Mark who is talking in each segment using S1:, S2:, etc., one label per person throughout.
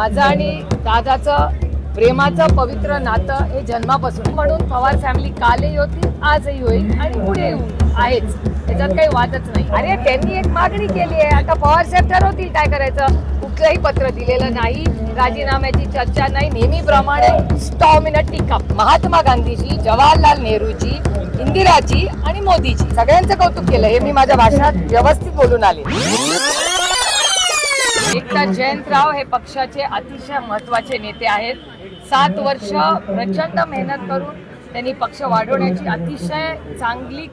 S1: माझं आणि दादाचं प्रेमाचं पवित्र नातं हे जन्मापासून. म्हणून पवार फॅमिली कालही होती आजही होईल आणि पुढे आहेच. त्याच्यात काही वादच नाही. अरे त्यांनी एक मागणी केली आहे. आता पवार साहेब ठरवतील काय करायचं? कुठलंही पत्र दिलेलं नाही राजीनाम्याची चर्चा नाही. नेहमीप्रमाणे स्टॉम इन अ टीका. महात्मा गांधीजी जवाहरलाल नेहरूजी इंदिराजी आणि मोदीजी. सगळ्यांचं कौतुक केलं. हे मी माझ्या भाषणात व्यवस्थित बोलून आले. आता जयंतराव हे पक्षाचे अतिशय महत्त्वाचे नेते आहेत. सात वर्ष प्रचंड मेहनत करून त्यांनी पक्ष वाढवण्याची अतिशय चांगली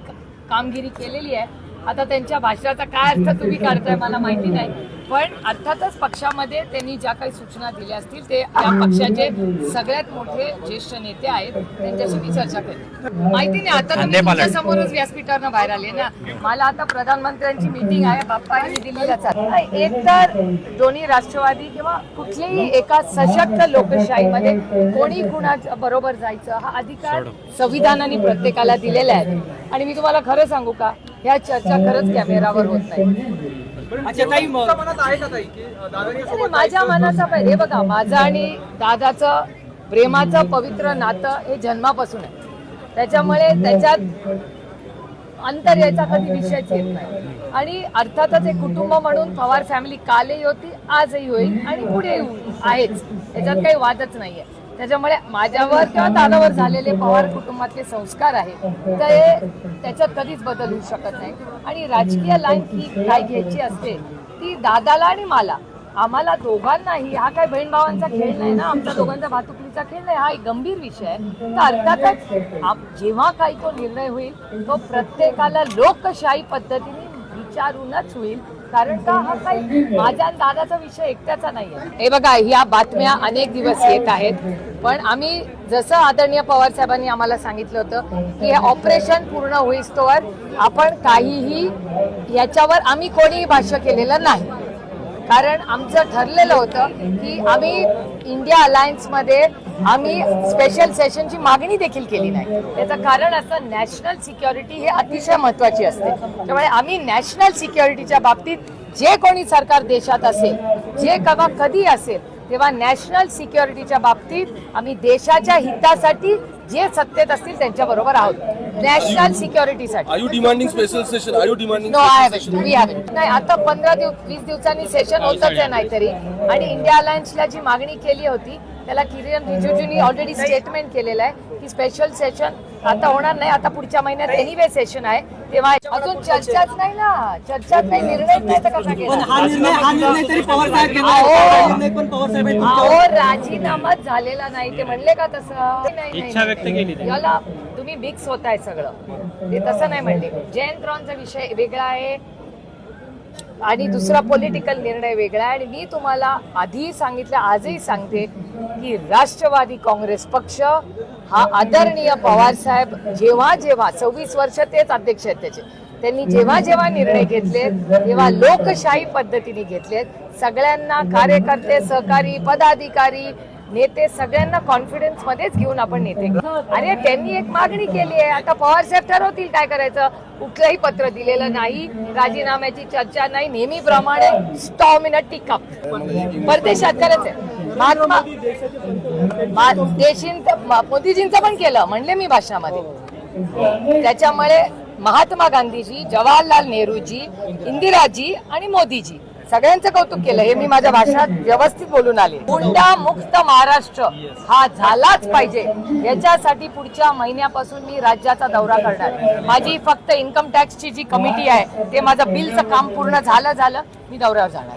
S1: कामगिरी केलेली आहे. आता त्यांच्या भाषणाचा काय अर्थ तुम्ही काढताय मला माहिती नाही. पण अर्थातच पक्षामध्ये त्यांनी ज्या काही सूचना दिल्या असतील ते या पक्षाचे सगळ्यात मोठे ज्येष्ठ नेते आहेत. त्यांच्याशी मी चर्चा करेन. माहिती नाही आता तुम्ही समोरच व्यासपीठावरनं बाहेर आले ना. मला आता प्रधानमंत्र्यांची मीटिंग आहे बाप्पा आणि मी दिल्लीला चालले एक तर दोन्ही राष्ट्रवादी किंवा कुठल्याही एका सशक्त लोकशाहीमध्ये कोणी कुणा बरोबर जायचं हा अधिकार संविधानाने प्रत्येकाला दिलेला आहे. आणि मी तुम्हाला खरं सांगू का? ह्या चर्चा खरंच कॅमेरावर होत नाही.
S2: अच्छा ताई मग
S3: मनात आहे का ताई की दादांच्या
S1: आणि
S3: सोबत
S1: माझ्या मनाचा हे बघा माझं आणि दादाचं प्रेमाचं पवित्र नातं हे जन्मापासून आहे. त्याच्यामुळे त्याच्यात अंतर यायचा कधी विषयच येत नाही. आणि अर्थातच एक कुटुंब म्हणून पवार फॅमिली कालही होती आजही होईल आणि पुढे आहेच. त्याच्यात काही वादच नाहीये. त्याच्यामुळे माझ्यावर किंवा दादावर झालेले पवार कुटुंबातले संस्कार आहेत ते त्याच्यात कधीच बदल होऊ शकत नाही. आणि राजकीय लाईन ही काय घ्यायची असते ती दादाला आणि मला. आम्हाला दोघांनाही हा काय बहीण भावांचा खेळ नाही ना आमच्या दोघांचा भातुकलीचा खेळ नाही हा एक गंभीर विषय आहे. तर अर्थातच जेव्हा काही तो निर्णय होईल तो प्रत्येकाला लोकशाही पद्धतीने विचारूनच होईल. कारण का हा काही माझ्या दादाचा विषय एकट्याचा नाही आहे हे बघा ह्या बातम्या अनेक दिवस येत आहेत. पण आम्ही जसं आदरणीय पवार साहेबांनी आम्हाला सांगितलं होतं की हे ऑपरेशन पूर्ण होईस्तोवर आपण काहीही याच्यावर आम्ही कोणीही भाष्य केलेलं नाही. कारण आमचं ठरलेलं होतं की आम्ही इंडिया अलायन्समध्ये आम्ही स्पेशल सेशनची मागणी देखील केली नाही. त्याचं कारण असं नॅशनल सिक्युरिटी हे अतिशय महत्वाची असते. त्यामुळे आम्ही नॅशनल सिक्युरिटीच्या बाबतीत जे कोणी सरकार देशात असेल जे कवा कधी असेल तेव्हा नॅशनल सिक्युरिटीच्या बाबतीत आम्ही देशाच्या हितासाठी जे सत्तेत असतील त्यांच्या बरोबर आहोत नॅशनल सिक्युरिटीसाठी नो आय? वी नाही आता पंधरा दिवस वीस दिवसांनी सेशन होतच आहे नाहीतरी. आणि इंडिया अलायन्सला जी मागणी केली होती त्याला किरण रिजिजूंनी ऑलरेडी स्टेटमेंट केलेलं आहे की स्पेशल सेशन आता होणार नाही आता पुढच्या महिन्यात एनिवे सेशन आहे. तेव्हा अजून चर्चाच नाही ना चर्चाच नाही निर्णय नाही तर कसा
S2: हा
S1: केला
S2: हा
S1: अहो.
S2: हा
S1: राजीनामाच झालेला नाही ते म्हणले का तसं? नाही, नाही. याला तुम्ही मिक्स होताय सगळं. ते तसं नाही म्हणले. जयंतरावांचा विषय वेगळा आहे. आणि दुसरा पॉलिटिकल निर्णय वेगळा आहे. आणि मी तुम्हाला आधीही सांगितलं आजही सांगते की राष्ट्रवादी काँग्रेस पक्ष हा आदरणीय पवार साहेब जेव्हा जेव्हा सव्वीस वर्ष तेच अध्यक्ष आहेत त्याचे. त्यांनी जेव्हा जेव्हा निर्णय घेतले तेव्हा लोकशाही पद्धतीने घेतलेत. सगळ्यांना कार्यकर्ते सहकारी पदाधिकारी नेते सगळ्यांना कॉन्फिडन्स मध्येच घेऊन आपण नेते आणि अरे त्यांनी एक मागणी केली आहे. आता पवार साहेब ठरवतील काय करायचं? कुठलंही पत्र दिलेलं नाही राजीनाम्याची चर्चा नाही नेहमीप्रमाणे स्टॉम इन अ टिकअप परदेशात खरंच आहे महात्मा देशींच मोदीजींचं पण केलं म्हणले मी भाषणामध्ये. त्याच्यामुळे महात्मा गांधीजी जवाहरलाल नेहरूजी इंदिराजी आणि मोदीजी. सगळ्यांचं कौतुक केलं. हे मी माझ्या भाषणात व्यवस्थित बोलून आले. हुंडा मुक्त महाराष्ट्र हा झालाच पाहिजे. याच्यासाठी पुढच्या महिन्यापासून मी राज्याचा दौरा करणार. माझी फक्त इन्कम टॅक्सची जी कमिटी आहे ते माझं बिलचं काम पूर्ण झालं झालं मी दौऱ्यावर जाणार.